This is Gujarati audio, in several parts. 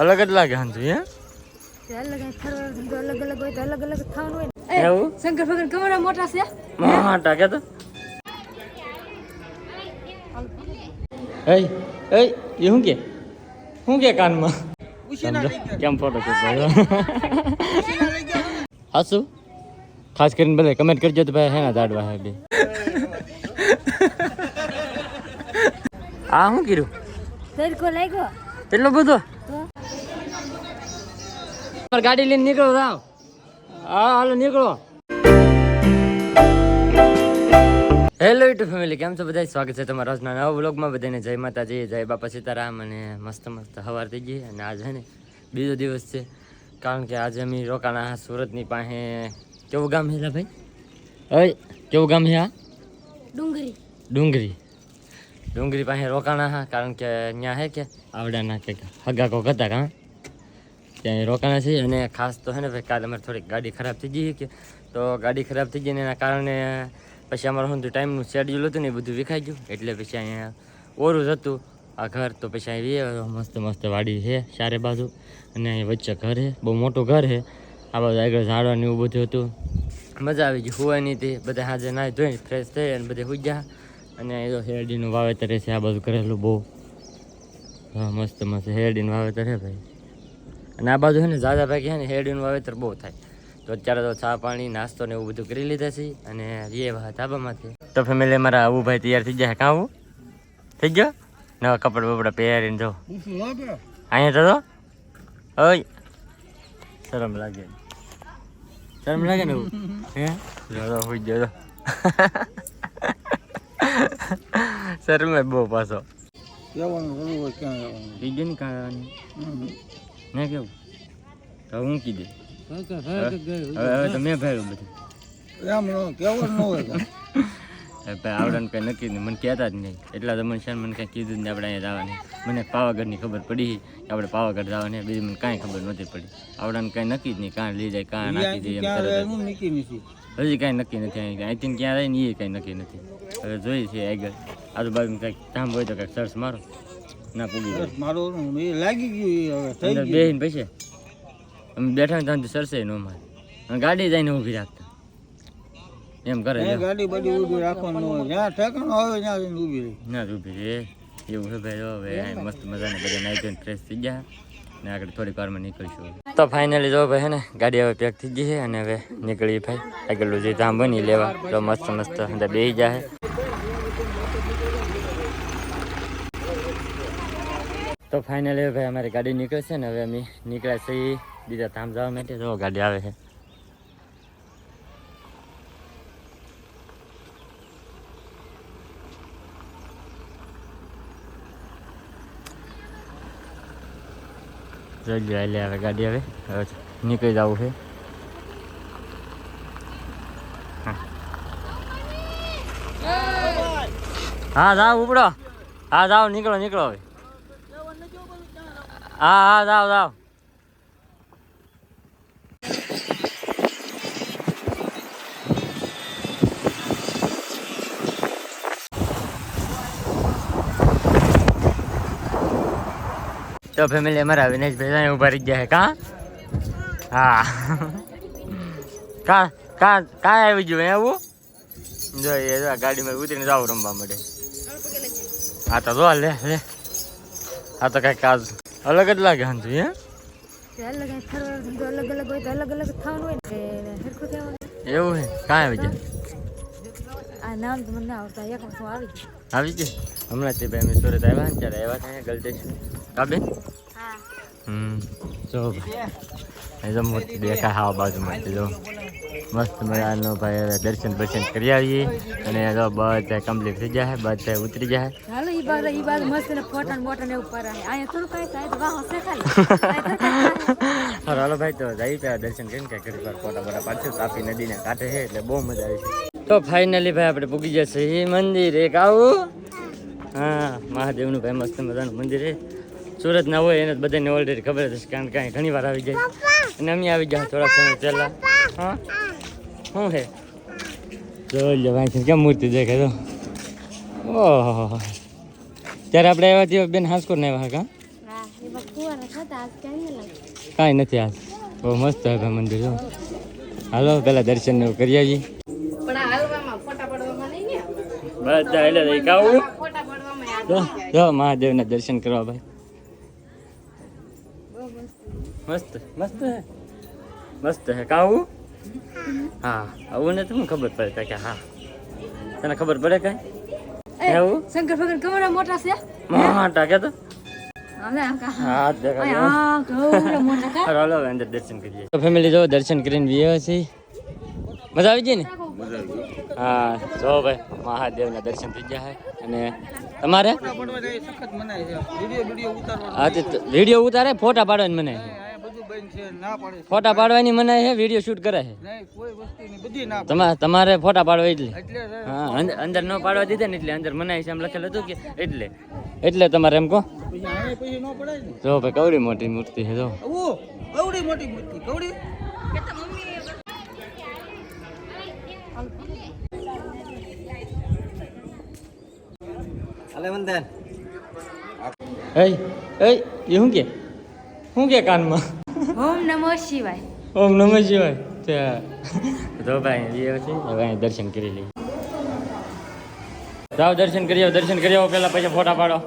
અલગ જ લાગે હાંજુ હે? અલગ અલગ અલગ અલગ હોય તો અલગ અલગ થવાનું હોય એવું? શંકર ભગવાન કમરા મોટા છે? હા ટાકે તો? એ એ એ શું કે? શું કે કાનમાં? કેમ ફોટો હાસુ? ખાસ કરીને બધા કમેન્ટ કરજો તો ભાઈ હેના દાડવા હે બે આ શું કર્યું? તડકો લાગ્યો. બધો? તો? ગાડી લઈને નીકળો રાવ હા હાલો નીકળો. હેલો યુટ્યુબ ફેમિલી કેમ છો? બધા સ્વાગત છે તમારા આજના નવા વ્લોગમાં બધાને જય માતાજી જય બાપા સીતારામ અને મસ્ત મસ્ત સવાર થઈ ગઈ અને આજે ને બીજો દિવસ છે. કારણ કે આજે અમે રોકાણા સુરતની પાસે. કેવું ગામ છે ભાઈ? હવે કેવું ગામ છે આ? ડુંગરી. ડુંગરી. ડુંગરી પાસે રોકાણા હા, કારણ કે ત્યાં હે કે આવડાના કંઈક હગા કોક હતા કાં. ત્યાં રોકાણા છે, અને ખાસ તો હે ને ભાઈ, કાલે અમારે થોડીક ગાડી ખરાબ થઈ ગઈ કે, તો ગાડી ખરાબ થઈ ગઈ ને એના કારણે પછી અમારું શું ટાઈમનું શેડ્યુલ હતું ને એ બધું વિખાઈ ગયું, એટલે પછી અહીંયા ઓરું જ હતું. આ ઘર તો પછી રે મસ્ત મસ્ત વાડી છે ચારે બાજુ, અને અહીં વચ્ચે ઘર છે, બહુ મોટું ઘર છે. આ બાજુ આગળ ઝાડવાનું એવું બધું હતું. મજા આવી ગઈ, હોવાની તે, બધા હાજર નાહી ધોઈને ફ્રેશ થઈ અને બધે સુઈ ગયા. અને એ તો શેરડીનું વાવેતર છે, આ બાજુ કરેલું બહુ. હા, મસ્ત મસ્ત. શેરડીનું વાવેતર છે ભાઈ. અને આ બાજુ છે ને ઝાઝા ભાઈ છે ને શેરડીનું વાવેતર બહુ થાય. તો અત્યારે તો ચા પાણી, નાસ્તો ને એવું બધું કરી લીધા છે અને એ વાત ધાબામાંથી. તો ફેમિલી મારા આવું ભાઈ તૈયાર થઈ જાય કાં થઈ ગયો? નવા કપડા બપડા પહેરીને જો. અહીંયા તો ઓય. શરમ લાગે. શરમ લાગે ને એવું? હે? જો હોઈ ગયો શરમે બહુ પાછો. થઈ ગયો ને કાં મેં કેવું? તો હું કીધે હવે હવે તો મેં ભર્યું બધું. હવે ભાઈ આવડાને કંઈ નક્કી નહીં. મને કહેતા જ નહીં. એટલા તો મને છે મને કંઈ કીધું જ નહીં આપણે અહીંયા જવાની. મને પાવાગઢની ખબર પડી કે આપણે પાવાગઢ જવાની. બીજી મને કાંઈ ખબર નહોતી પડી. આવડવાનું કાંઈ નક્કી જ નહીં. કાં લઈ જાય કાં નાખી દે એમ હજી કાંઈ નક્કી નથી અહીં. અહીંથી ક્યાં રહે ને એ કાંઈ નક્કી નથી. હવે જોઈએ છીએ આગળ. આજુબાજુ કંઈક કામ હોય તો કંઈક સર્ચ મારો. ના પૂગી જાય. લાગી ગયું હવે બેહીને પછી. અમે બેઠા ને ત્યાંથી સરસે નો મારે ગાડી જઈને ઊભી રાખતા એમ કરે છે. ગાડી બધી ઊભી રાખવાનું હોય. જ્યાં ઠેકાણું આવે ત્યાં જઈને ઊભી રહે. ના જ ઊભી રહે. એવું છે ભાઈ જો હવે મસ્ત મજાને બધા નાઈટ ફ્રેશ થઈ ગયા. ને આગળ થોડીક વારમાં નીકળીશું. તો ફાઇનલી જો ભાઈ હે ને ગાડી હવે પેક થઈ ગઈ છે અને હવે નીકળી ભાઈ. આગળ જે ધામ બની લેવા. તો મસ્ત મસ્ત અંદર બેસી જાય તો ફાઇનલી ભાઈ અમારી ગાડી નીકળશે છે ને હવે અમે નીકળ્યા છીએ બીજા ધામ જવા માટે. જો ગાડી આવે છે. જોઈ એટલે હવે ગાડી હવે હવે નીકળી જવું છે. હા, જાઓ, ઉપડો. હા, જાઓ, નીકળો નીકળો હવે. હા હા, જાઓ જાઓ. તો ફેમિલી અમારા વિનેશભાઈ ત્યાં ઊભા રહી ગયા છે. કા? હા. કા કા કા આવી ગયું એવું જો એ જો ગાડીમાં ઉતરીને જાવ રમવા માટે હા તો જો લે લે. આ તો કઈ કાજ અલગ જ લાગે હંતુ હે? અલગ અલગ અલગ અલગ હોય તો અલગ અલગ થવાનું હોય ને એટલે થવાનું એવું હે કાંઈ આવી જાય નામ તો મને ના એક હું આવી ગયું આવી જાય હમણાં તે ભાઈ અમે સુરત આવ્યા ને ત્યારે આવ્યા ત્યાં ગલતેશ્વર. હમ જો. ભાઈ મોટી દેખા હા બાજુમાં. જો. મસ્ત મજાનો ભાઈ હવે દર્શન દર્શન કરી આવીએ. અને જો બધા કમ્પ્લીટ થઈ જાય બધા ઉતરી જાય હાલો ઈ બાજુ ઈ બાજુ મસ્ત ને ફોટા ને એવું પર અહીંયા થોડું કાંઈ થાય તો વાહ હશે ખાલી. અહીંયા તો કાંઈ થાય. હા હાલો ભાઈ તો જઈ ત્યાં દર્શન કરીને કે ઘડી વાર ફોટા બોટા પાડશે. તાપી નદીને કાંઠે છે એટલે બહુ મજા આવી છે. તો ફાઇનલી ભાઈ આપણે પૂગી જશે. એ મંદિર એક આવું. હા મહાદેવનું ભાઈ મસ્ત મજાનું મંદિર છે. સુરત ના હોય એને બધાને ઓલરેડી ખબર હશે કારણ કે ઘણી વાર આવી જાય અને અમે આવી ગયા થોડા સમય પહેલા. હા? શું છે? જોઈ ભાઈ કેમ મૂર્તિ દેખાય તો? ઓહો! ત્યારે આપણે આવ્યા છીએ બેન હાંસકોટ ને આવ્યા કા કાંઈ નથી આજ. બહુ મસ્ત છે ભાઈ મંદિર જો હાલો પેલા દર્શન ને કરી આવીએ બધા એટલે કાવું જો મહાદેવના દર્શન કરવા ભાઈ. મસ્ત મસ્ત હે? મસ્ત હે. કાવું હા. આવું ને તમને ખબર પડે? કે હા. તને ખબર પડે કઈ? એવું? શંકર ભગવાન કમરા મોટા છે? મોટા કે તો? દર્શન કરીએ. ફેમિલી જો દર્શન કરીને વિયો છે મજા આવી ગઈ ને? હા જો ભાઈ મહાદેવના દર્શન થઈ ગયા છે અને તમારે? પડવા જાય સખત મનાય છે. વીડિયો વીડિયો ઉતારવાનો. હા વીડિયો ઉતારે ફોટા પાડવાની મને ફોટા પાડવાની મનાય છે વીડિયો શૂટ કરે છે નહીં કોઈ વસ્તુની બધી ના તમારે તમારે ફોટા પાડવા એટલે. હા અંદર ન પાડવા દીધા ને એટલે અંદર મનાય છે એમ લખેલું હતું કે એટલે. એટલે તમારે એમ કહો. જો ભાઈ કવડી મોટી મૂર્તિ છે જો. કવડી મોટી મૂર્તિ કવડી? અલે વંદન. એ એ એ શું કે? શું કે કાનમાં? ઓમ નમો શિવાય. ઓમ નમો શિવાય. તો ભાઈ એ છે દર્શન કરી લઈએ. જાઓ દર્શન કરી આવો દર્શન કરી આવો પહેલાં પછી ફોટા પાડો.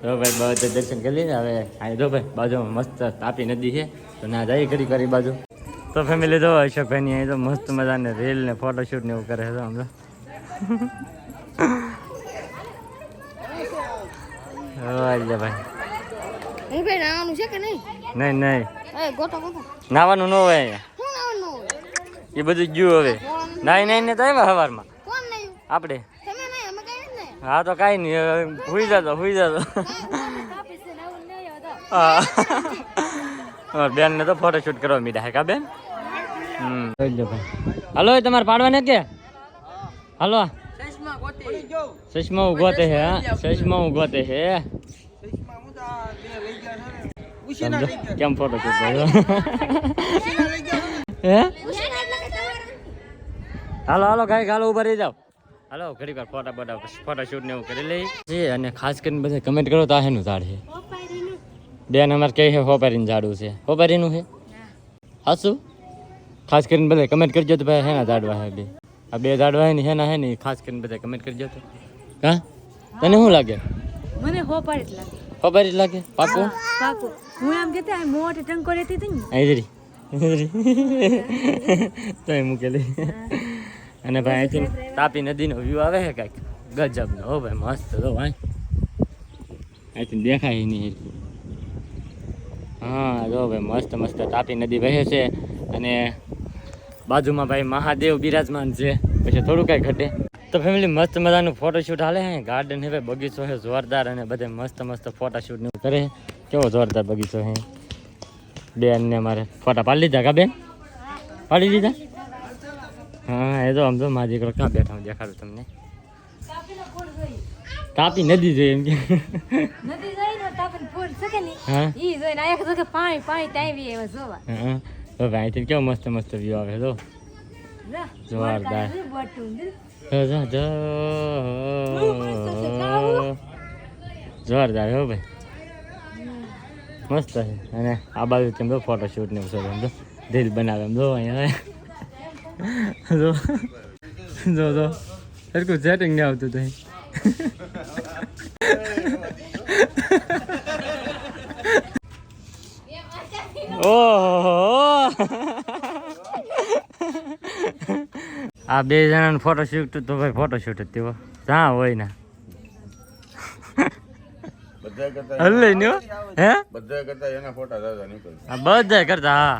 તો ભાઈ બધે દર્શન કરી લઈએ. હવે અહીં જો ભાઈ બાજુમાં મસ્ત તાપી નદી છે. તો ના જાય કરી કરી બાજુ. તો ફેમિલી જો અશોકભાઈની અહીં તો મસ્ત મજાને રીલ ને ફોટોશૂટ ને એવું કરે છે તો વાહ ભાઈ. હું ભાઈ નાવાનું છે કે નહીં? નહીં નહીં. એ ગોતો ગોતો. નાવાનું ન હોય શું નાવાનું એ બધું ગયું હવે. નાઈ નાઈ ને તો આવ્યા સવારમાં કોણ નહીં આપણે. તમે નહીં અમે કઈ નહીં હા તો કાંઈ નહીં હવે હુઈ જતો હુઈ જતો હા. બેન ને તો ફોટો શૂટ કરવા મીડા હે કા બેન? હમ. હાલો તમારે પાડવાને કે? હાલો. ગયો ચશ્મા હું તે હે. હા ચશ્મા હું ગોતે હે. ચશ્મા હું તો આ બે લઈ ગયા છે ઉશીના લઈ ગયા કેમ ફોટો ને. હે? હાલો હાલો ગાય હાલો ઊભા રહી જાઓ. હાલો ઘડી વાર ફોટા બોટા ફોટોશૂટ ને એવું કરી લઈ છે અને ખાસ કરીને બધા કમેન્ટ કરો તો આ હેનું ઝાડ છે. બેન અમારે કહે છે હોપારીનું ઝાડું છે. હોપારીનું છે? હાસું ખાસ કરીને બધા કમેન્ટ કરજો તો ભાઈ હેના ઝાડવા હે બે. આ બે ઝાડવા હે ને હેના હે ને ખાસ કરીને બધા કમેન્ટ કરજો તો. હા તને શું લાગે? મને હોપાડ જ લાગે. હોપારી જ લાગે? પાકો? પાકો. હું એમ કહેતા આ મોટી ટંકો રહેતી હતી ને. આઈરી તો એ મૂકેલી. અને ભાઈ અહીંથી તાપી નદીનો વ્યૂ આવે છે કાંઈક? ગજબનો. હો ભાઈ મસ્ત. તો ભાઈ. અહીંથી દેખાય નહીં. હા જો ભાઈ મસ્ત મસ્ત તાપી નદી વહે છે. અને બાજુમાં ભાઈ મહાદેવ બિરાજમાન છે. પછી થોડું કાંઈ ઘટે. તો ફેમિલી મસ્ત મજાનું ફોટોશૂટ હાલે છે ગાર્ડન હવે બગીચો છે જોરદાર અને બધે મસ્ત મસ્ત ફોટોશૂટ ને કરે કેવો જોરદાર બગીચો છે બેન ને મારે ફોટા પાડી લીધા કા બેન? પાડી દીધા હા એ તો આમ તો મારા દીકરો ક્યાં બેઠા હું દેખાડું તમને. તાપી નદી જોઈ એમ કે. નદી જઈને તાપન ફૂલ શકે ને હા. ઈ જોઈને આયા કે પાણી પાણી તાવી એવા જોવા. હા. તો ભાઈ કેવો મસ્ત મસ્ત વ્યૂ આવે જા. જોરદાર. જોરદાર હો ભાઈ. મસ્ત છે. અને આ બાજુ તેમ તો ફોટોશૂટ ને એવું એમ તો રીલ બનાવે એમ જો અહીંયા. જો જો જો. સરખું સેટિંગ નહીં આવતું તઈ ઓહો. આ બે જણાનો ફોટો શૂટ તો ભાઈ ફોટો શૂટ જ તેવો જ્યાં હોય ને. બધા કરતા હલ્લે ન્યો હે. બધા કરતા એના ફોટા દાદા નીકળે આ બધા કરતા હા.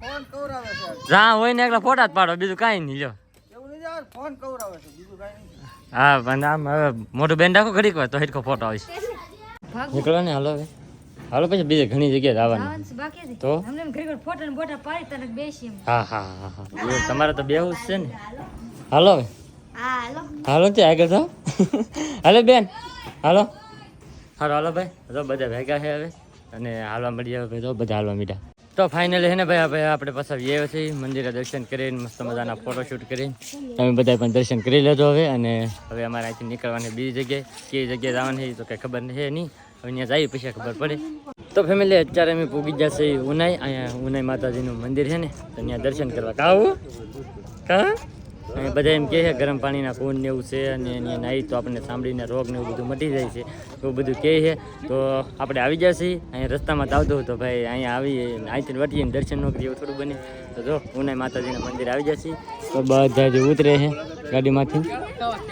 ફોન કવરાવે છે. જ્યાં હોય ને એકલા ફોટા જ પાડો બીજું કાંઈ નહીં લ્યો. એવું નહીં યાર ફોન કવરાવે છે બીજું કાંઈ નહીં. હા પણ આમ હવે મોટું બેન રાખો ઘડીક વાર તો હેઠકો ફોટો આવશે. નીકળો ને હાલો હવે. હાલો પછી બીજે ઘણી જગ્યાએ જવાનું. તો? હા હા હા હા. તમારે તો બેવું જ છે ને. હાલો. હવે. હાલો. હાલો તે આગળ જાઓ. હાલો બેન. હાલો. હાલો હાલો ભાઈ. જો બધા ભેગા છે હવે. અને હાલવા મળી આવે ભાઈ. જો બધા હાલવા મીઠા તો ફાઇનલી હે ને ભાઈ ભાઈ આપણે પાછા આવ્યા છીએ. મંદિરે દર્શન કરીને મસ્ત મજાના ફોટોશૂટ કરીને. તમે બધા પણ દર્શન કરી લેજો હવે. અને હવે અમારે અહીંથી નીકળવાની બીજી જગ્યાએ. કઈ જગ્યાએ જવાની છે તો કંઈ ખબર નહીં નહીં. ત્યાં જઈએ, પછી ખબર પડે. તો ફેમિલી અત્યારે અમે પૂગી જશે ઉનાઈ. અહીંયા ઉનાઈ માતાજીનું મંદિર છે ને, તો અહીંયા દર્શન કરવા. કાવું કા? અને બધા એમ કહે છે, ગરમ પાણીના કુંડ ને એવું છે, અને એની નાહી તો આપણને સાંભળીને રોગ ને એવું બધું મટી જાય છે. એવું બધું કહે છે. તો આપણે આવી જશે અહીંયા રસ્તામાં જ આવતો હતો ભાઈ, અહીંયા આવી અહીંથી વટીએ દર્શન ન કરીએ એવું થોડું બને. તો જો, ઉનાઈ માતાજીના મંદિર આવી જશે તો બધા જે ઉતરે છે ગાડીમાંથી,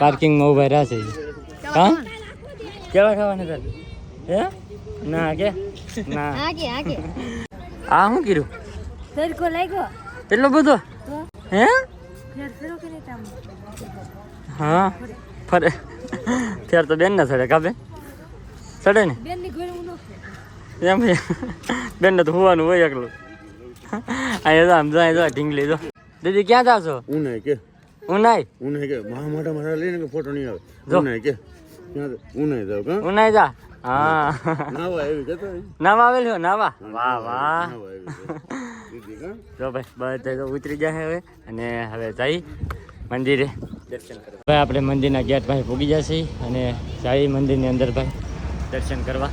પાર્કિંગમાં ઊભા રહ્યા છે. હા? કેવા ખાવાના તાર? હે? ના કે? ના. આગે આગે. આ શું કર્યું? તડકો લાગ્યો. એટલો બધો? હે? ફેર ફેરો કે નહીં કામ હા. ફરે. ફેર તો બેન ના સડે કાબે સડે ને? બેનની ઘરે હું એમ. બેન ને તો હોવાનું હોય એકલું. અહીંયા જો આમ જાય જો ઢીંગલી જો. દીદી ક્યાં જાવ છો? નહીં કે. ઉનાઈ? ઉનાઈ કે. મહા મોટા મારા લઈને ફોટો નહીં આવે. જો. ઉનાઈ કે. ઉનાઈ જાવ કા? ઉનાઈ જા. હા. નાવા એવી હોય. નાવા આવેલ છો નાવા? વાહ વાહ. જો ભાઈ બધા તો ઉતરી જાય હવે. અને હવે જઈ મંદિરે દર્શન કરવા. ભાઈ આપણે મંદિરના ગેટ પાસે પૂગી જશે અને જઈ મંદિરની અંદર ભાઈ દર્શન કરવા.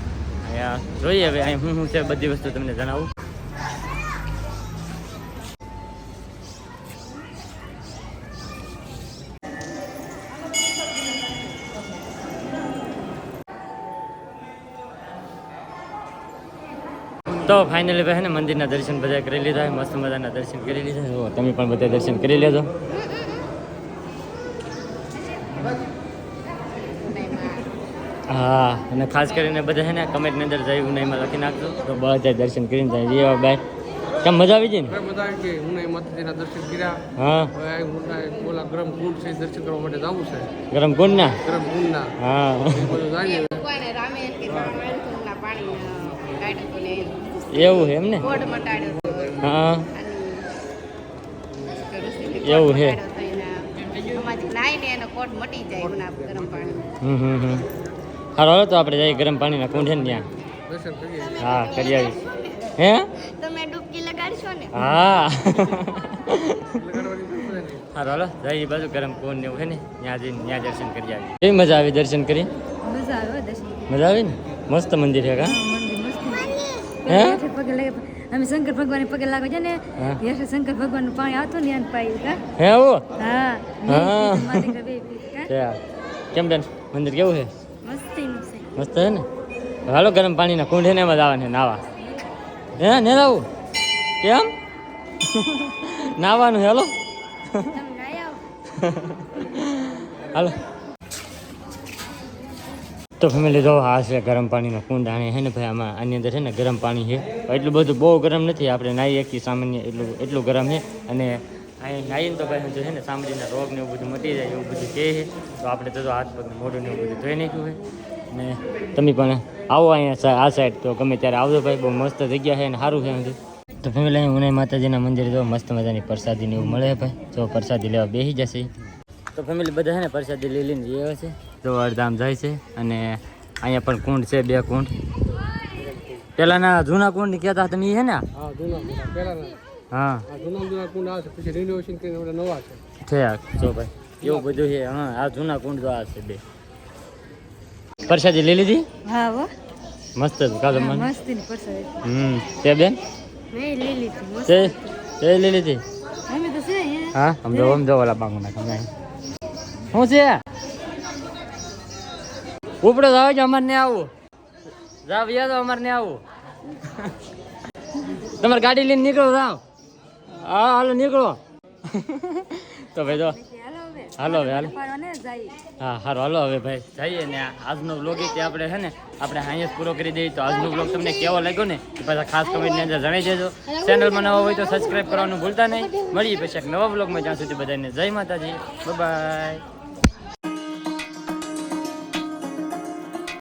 અહીંયા જોઈએ હવે અહીં શું શું છે બધી વસ્તુ તમને જણાવું. તો ફાઇનલી ભાઈ ને મંદિરના દર્શન બધા કરી લીધા મસ્ત મજાના દર્શન કરી લીધા. જો તમે પણ બધા દર્શન કરી લેજો. હા અને ખાસ કરીને બધા છે ને કમેન્ટની અંદર જઈ એમાં લખી નાખજો. તો બધા દર્શન કરીને જાય. જેવા બાય. કેમ મજા આવી જાય ને? હવે બધા એમ કે ઉનાઈ માતાજીના દર્શન કર્યા. હા. હું ઓલા ગરમ કુંડ છે દર્શન કરવા માટે જવું છે. ગરમ કુંડ ના ગરમ કુંડના હા. એ બધું કોઈને રામાયણ કે પાણી કાઢ્યું હતું ને એવું એમ ને? હા. એવું હારો તો આપણે જઈએ ગરમ પાણીના કુંડ છે ને ત્યાં હા કરી આવીશ. હે? તમે ડૂબકી લગાડશો ને? હા. લગાડવાની જરૂર હારો હાલો જઈ બાજુ ગરમ કુંડ ને એવું છે ને? ત્યાં જઈને ત્યાં દર્શન કરી આવી કેવી મજા આવી દર્શન કરી? મજા આવે ને? મસ્ત મંદિર છે કા? હે? અમે શંકર ભગવાન પગે લાગે છે ને યશ શંકર ભગવાનનું પાણી આવતું ને એને પાયું કા હે? આવું હા. કેમ બેન મંદિર કેવું છે? મસ્તી મસ્ત છે ને? હાલો ગરમ પાણીના કુંડ છે ને એમાં જવાનું નાવા. હે ને આવું કેમ? નાવાનું હાલો. હાલો. તો ફેમિલી જો આ ગરમ પાણીનો કુંડ આને છે ને ભાઈ, આમાં આની અંદર છે ને ગરમ પાણી છે. એટલું બધું બહુ ગરમ નથી, આપણે નાહી શકીએ સામાન્ય એટલું એટલું ગરમ છે. અને અહીં નાહીને તો ભાઈ જો છે ને સાંભળીના રોગ ને એવું બધું મટી જાય, એવું બધું કહે છે. તો આપણે તો હાથ પગ મોઢું ને એવું બધું ધોઈ નાખ્યું હોય ને તમે પણ આવો અહીંયા આ સાઈડ તો ગમે ત્યારે આવજો ભાઈ, બહુ મસ્ત જગ્યા છે અને સારું છે બધું તો ફેમિલી અહીં ઉનાઈ માતાજીના મંદિરે જો મસ્ત મજાની પ્રસાદીને એવું મળે ભાઈ. જો પ્રસાદી લેવા બેસી જશે. તો ફેમિલી બધા છે ને પ્રસાદી લઈ લઈને જઈએ છે. તો અડધામ જાય છે અને અહીંયા પણ કુંડ છે બે કુંડ. પેલાના જૂના કુંડ કહેતા તમે છે ને? હા જૂના જૂના હા. જૂના જૂના કુંડ આવે છે પછી રિનોવેશન કરીને નવા છે. છે આ જો ભાઈ એવું બધું છે. હા આ જૂના કુંડ તો આ છે બે. પ્રસાદી લઈ લીધી? હા હો. મસ્ત હતું કાં જમવાનું મસ્તી. ની પરસાદ. હમ તે બેન? મેં લઈ લીધી તે તે લઈ લીધી? અમે તો છે હા આમ જો આમ ઓલા બાંગુ ના તમે શું છે? ઉપડે જાવ છે અમારે ને આવું. જાવ તો અમારે ને આવું. તમારે ગાડી લઈને નીકળો જાવ હા, હાલો, નીકળો. તો ભાઈ જો. હાલો હવે, હાલો. હા સારું હાલો હવે ભાઈ. જઈએ ને આજનો બ્લોગ કે આપણે છે ને, આપણે અહીંયા પૂરો કરી દઈએ. તો આજનો બ્લોગ તમને કેવો લાગ્યો ને પાછા ખાસ કમેન્ટની અંદર જણાવી દેજો. ચેનલમાં નવા હોય તો સબસ્ક્રાઈબ કરવાનું ભૂલતા નહીં. મળીએ પછી એક નવા બ્લોગમાં જ્યાં સુધી બધાને જય માતાજી. બાય